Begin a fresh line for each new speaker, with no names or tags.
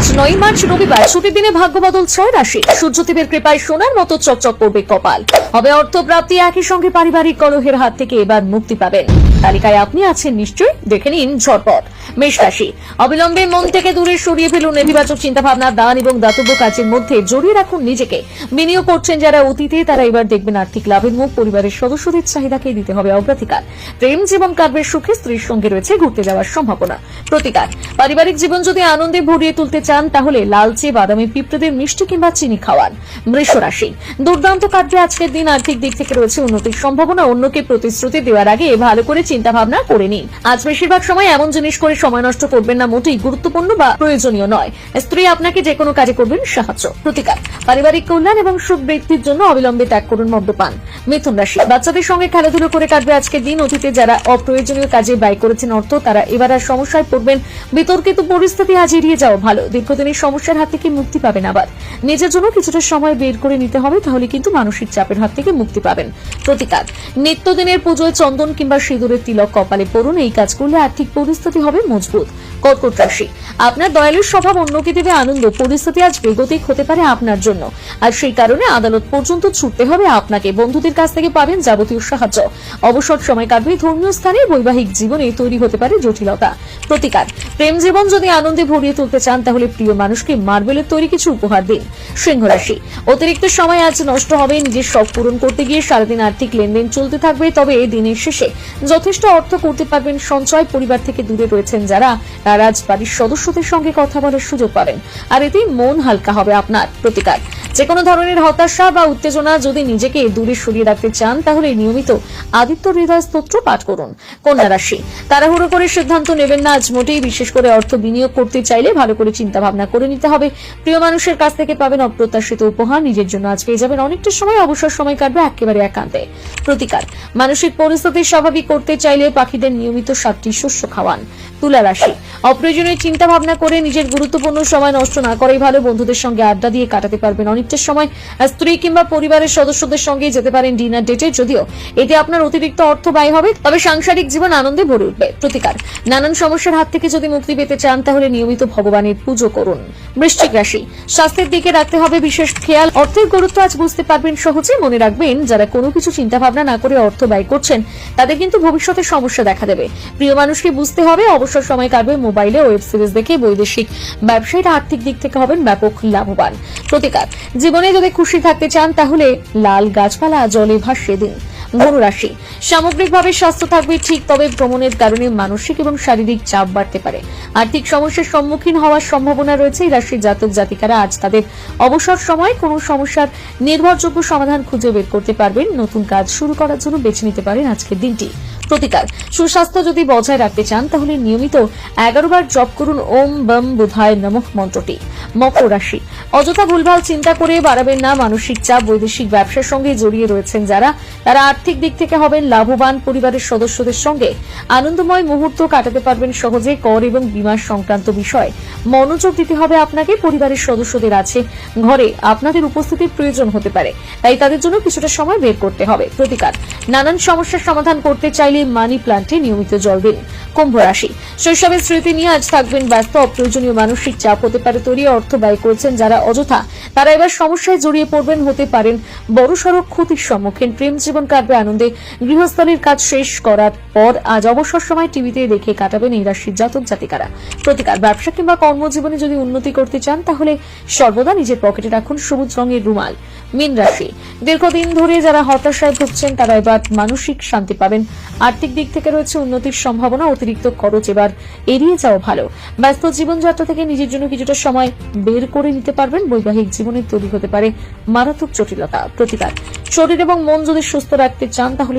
আজ নয় মার্চ, রবিবার, ছুটির দিনে ভাগ্য বদল ছয় রাশি। সূর্যদেবের কৃপায় সোনার মতো চকচক করবে কপাল। হবে অর্থপ্রাপ্তি একই সঙ্গে পারিবারিক কলহের হাত থেকে এবার মুক্তি পাবেন। তালিকায় আপনি আছেন নিশ্চয়ই, দেখে নিন ঝটপট। মেষ রাশি। অবিলম্বে মন থেকে দূরে সরিয়ে ফেলুন নেতিবাচক চিন্তাভাবনা, দান এবং দাতব্য কাজের মধ্যে জড়িয়ে রাখুন নিজেকে। বিনিয়োগ করছেন যারা অতীতে, তারা এবার দেখবেন আর্থিক লাভের মুখ, পরিবারের সদস্যদের চাহিদাকে দিতে হবে অগ্রাধিকার। প্রেম, জীবন, কাটবে সুখে, স্ত্রীর সঙ্গে রয়েছে ঘুরতে যাওয়ার সম্ভাবনা। প্রতিকার। পারিবারিক জীবন যদি আনন্দে ভরিয়ে তুলতে চান, তাহলে লালচে বাদামি পিঁপড়েদের মিষ্টি কিংবা চিনি খাওয়ান। বৃষ রাশি। দুর্দান্ত কাটবে আজকের দিন, আর্থিক দিক থেকে রয়েছে উন্নতির সম্ভাবনা, অন্যকে প্রতিশ্রুতি দেওয়ার আগে ভালো করে চিন্তা ভাবনা করে নিন। আজ বেশিরভাগ সময় এমন জিনিস করে সময় নষ্ট করবেন না মোটেই গুরুত্বপূর্ণ বা প্রয়োজনীয় নয়। স্ত্রী আপনাকে যে কোনো কাজে করবেন সাহায্য, প্রতিকার, পারিবারিক কল্যাণ এবং সুখ বৃদ্ধির জন্য অবিলম্বে ত্যাগ করুন মদ্যপান। মিথুন রাশি, বাচ্চাদের সঙ্গে খেলাধুলো করে কাটবে আজকের দিন। অতীতে যারা অপ্রয়োজনীয় কাজে ব্যয় করেছেন অর্থ, তারা এবার আর সমস্যায় পড়বেন। বিতর্কিত পরিস্থিতি আজ এড়িয়ে যাও ভালো। দীর্ঘদিনের সমস্যার হাত থেকে মুক্তি পাবেন আবার। নিজের জন্য কিছুটা সময় বের করে নিতে হবে, তাহলে কিন্তু মানসিক চাপের হাত থেকে মুক্তি পাবেন। প্রতিকার, নিত্যদিনের পুজোয় চন্দন কিংবা সিঁদুরের তিলক কপালে পড়ুন। এই কাজ করলে আর্থিক পরিস্থিতি হবে মজবুত কর্কট রাশি আপনার দয়ালুর স্বভাব অন্যকে দেবে আনন্দ? পরিস্থিতি আজ বেগতিক হতে পারে আপনার জন্য। আর সেই কারণে আদালত পর্যন্ত ছুটতে হবে আপনাকে। বন্ধুদের কাছ থেকে পাবেন যাবতীয় সাহায্য। অবসর সময় কাটবে ধর্মীয় স্থানে, বৈবাহিক জীবনে তৈরি হতে পারে জটিলতা। প্রতিকার। প্রেম জীবন যদি আনন্দে ভরিয়ে তুলতে চান, তাহলে প্রিয় মানুষকে মার্বেলের তৈরি কিছু উপহার দিন। সিংহ রাশি। অতিরিক্ত সময় আজ নষ্ট হবে, নিজের শখ পূরণ করতে গিয়ে সারাদিন আর্থিক লেনদেন চলতে থাকবে, তবে এই দিনের শেষে যথেষ্ট অর্থ করতে পারবেন সঞ্চয়, পরিবার থেকে দূরে রয়েছেন যারা, রাজবাড়ির সদস্যদের সঙ্গে কথা বলার সুযোগ পাবেন। আর এতেই মন হালকা হবে আপনার প্রতিকার। যে কোনো ধরনের হতাশা বা উত্তেজনা যদি নিজেকে দূরে সরিয়ে রাখতে চান, তাহলে নিয়মিত আদিত্য হৃদয় স্তোত্র পাঠ করুন। কন্যা রাশি, তাড়াহুড়ো করে সিদ্ধান্ত নেবেন না। আজ মোটেই বিশেষ করে অর্থ বিনিয়োগ করতে চাইলে ভালো করে চিন্তা ভাবনা করে নিতে হবে। প্রিয় মানুষের কাছ থেকে পাবেন অপ্রত্যাশিত উপহার। নিজের জন্য আজ পেয়ে যাবেন অনেকটা সময়। অবসর সময় কাটবে একেবারে একান্তে। প্রতিকার, মানসিক পরিস্থিতি স্বাভাবিক করতে চাইলে পাখিদের নিয়মিত সাতটি শস্য খাওয়ান। তুলা রাশি, অপ্রয়োজনীয় চিন্তা ভাবনা করে নিজের গুরুত্বপূর্ণ সময় নষ্ট না করাই ভালো। বন্ধুদের সঙ্গে আড্ডা দিয়ে কাটাতে পারবেন অনেকটা সময় স্ত্রী কিংবা পরিবারের সদস্যদের সঙ্গে যেতে পারেন ডিনার ডেটে, যদিও এতে আপনার অতিরিক্ত অর্থ ব্যয় হবে, তবে সাংসারিক জীবন আনন্দে ভরে উঠবে। প্রতিকার। নানান সমস্যার হাত থেকে যদি মুক্তি পেতে চান, তাহলে নিয়মিত ভগবানের পুজো করুন। বৃশ্চিক রাশি। স্বাস্থ্যের দিকে রাখতে হবে বিশেষ খেয়াল। অর্থের গুরুত্ব আজ বুঝতে পারবেন সহজে। মনে রাখবেন, যারা কোনো কিছু চিন্তা ভাবনা না করে অর্থ ব্যয় করছেন, তাদের কিন্তু ভবিষ্যতে সমস্যা দেখা দেবে। প্রিয় মানুষকে বুঝতে হবে, অবসর সময় কাটবে মোবাইলে, ওয়েব সিরিজ দেখে বৈদেশিক ব্যবসায়ীরা আর্থিক দিক থেকে হবেন ব্যাপক লাভবান। প্রতিকার। জীবনে যদি খুশি থাকতে চান তাহলে লাল গাছপালা জলে ভাসিয়ে দিন। ধনু রাশি। সামগ্রিকভাবে স্বাস্থ্য থাকবে ঠিক, তবে ভ্রমণের কারণে মানসিক এবং শারীরিক চাপ বাড়তে পারে। আর্থিক সমস্যার সম্মুখীন হওয়ার সম্ভাবনা রয়েছে। এই রাশির জাতক জাতিকারা আজ তাদের অবসর সময় কোনো সমস্যার নির্ভরযোগ্য সমাধান খুঁজে বের করতে পারবেন। নতুন কাজ শুরু করার জন্য বেছে নিতে পারেন আজকের দিনটি। প্রতিকার। সুস্বাস্থ্য যদি বজায় রাখতে চান, তাহলে নিয়মিত এগারো বার জপ করুন। ওম বম বুধায় নমঃ মন্ত্রটি। মকর রাশি। অযথা ভুলভাল চিন্তা করে বাড়াবেন না। মানসিক চাপ, বৈদেশিক ব্যবসার সঙ্গে জড়িয়ে রয়েছেন যারা। তারা আর্থিক দিক থেকে হবেন লাভবান পরিবারের সদস্যদের সঙ্গে। আনন্দময় মুহূর্ত কাটাতে পারবেন সহজে কর এবং বিমা সংক্রান্ত বিষয়। মনোযোগ দিতে হবে আপনাকে, পরিবারের সদস্যদের আছে। ঘরে আপনাদের উপস্থিতির প্রয়োজন হতে পারে। তাই তাদের জন্য কিছুটা সময় বের করতে হবে। প্রতিকার। নানান সমস্যার সমাধান করতে চাইলে মানি প্লান্টে নিয়মিত জল দিন। কুম্ভ রাশি। শৈশবের স্মৃতি নিয়ে আজ থাকবেন ব্যস্ত, অপ্রয়োজনীয় মানসিক চাপ হতে পারে, তৈরি অর্থ ব্যয় করেছেন যারা অযথা। তারা এবার সমস্যায় জড়িয়ে পড়বেন, হতে পারেন বড়সড় ক্ষতির সম্মুখীন। প্রেম জীবন কাটবে আনন্দে। গৃহস্থলীর কাজ শেষ করার পর আজ অবসর সময় টিভিতে দেখে কাটাবেন এই রাশির জাতক জাতিকারা। প্রতিকার, ব্যবসা কিংবা কর্মজীবনে যদি উন্নতি করতে চান, তাহলে সর্বদা নিজের পকেটে রাখুন সবুজ রঙের রুমাল। মীন রাশি, দীর্ঘদিন ধরে যারা হতাশায় ভুগছেন, তারা এবার মানসিক শান্তি পাবেন। আর্থিক দিক থেকে রয়েছে উন্নতির সম্ভাবনা, অতিরিক্ত খরচ এবার এড়িয়ে যাওয়া ভালো। ব্যস্ত জীবনযাত্রা থেকে নিজের জন্য কিছুটা সময় বের করে নিতে পারবেন। বৈবাহিক জীবনে তৈরি হতে পারে মারাত্মক জটিলতা। প্রতিকার, শরীর এবং মন যদি সুস্থ রাখতে চান, তাহলে